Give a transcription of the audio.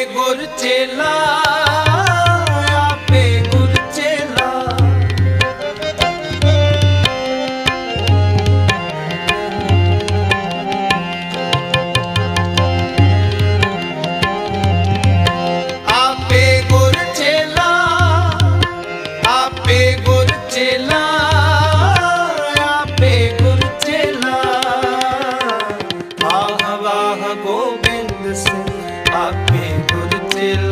ਆਪੇ ਗੁਰ ਚੇਲਾ, ਆਪੇ ਗੁਰ ਚੇਲਾ। ਆਪੇ ਗੁਰ ਚੇਲਾ, ਆਪੇ ਗੁਰ ਚੇਲਾ, ਆਪੇ ਗੁਰ ਚੇਲਾ। ਆਹ ਵਾਹ ਕੋ little